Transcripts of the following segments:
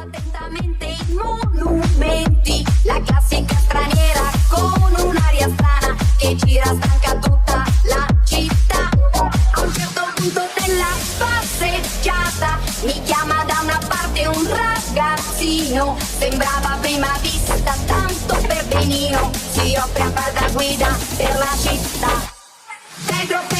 attentamente i monumenti, la classica straniera con un'aria strana che gira stanca tutta la città. A un certo punto della passeggiata mi chiama da una parte un ragazzino, sembrava prima vista tanto per benino, si offre a far da guida per la città. Pedro, Pedro,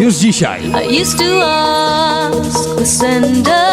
Już dzisiaj. I used to ask the sender,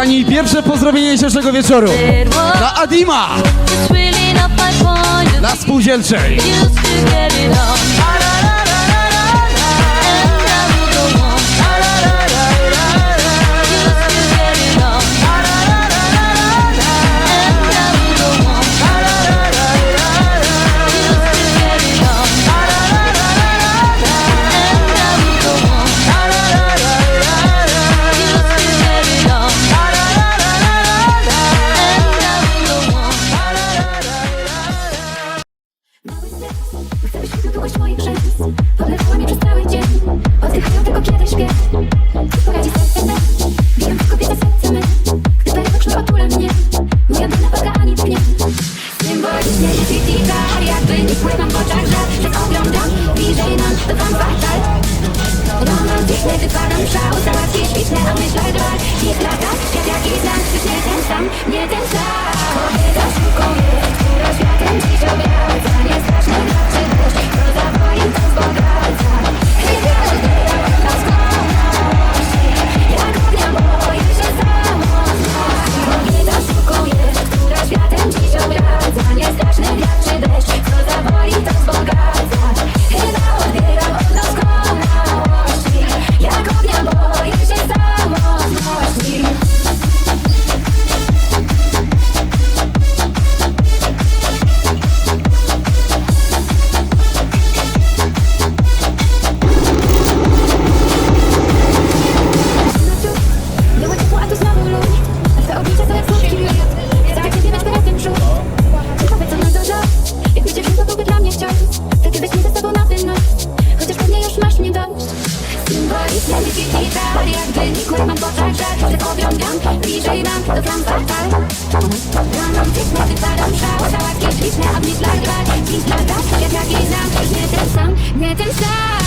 Kochani, pierwsze pozdrowienie dzisiejszego wieczoru. Dla Adima, dla spółdzielczej. Podlewała mnie przez cały dzień. Oddychają tylko kiedy śpię Kto poradzi serce me. W kobiety serce me. Gdy paradoks otula mnie. Moja dana paska ani tchnie Symbolicznie świeciga Jakby nikły mam w oczach żar Że oglądam. Bliżej nam To wam mam w oczach żar Że oglądam bliżej nam To tam fatal śliczne, a Dziś jaki znam Już nie ten sam, nie ten sam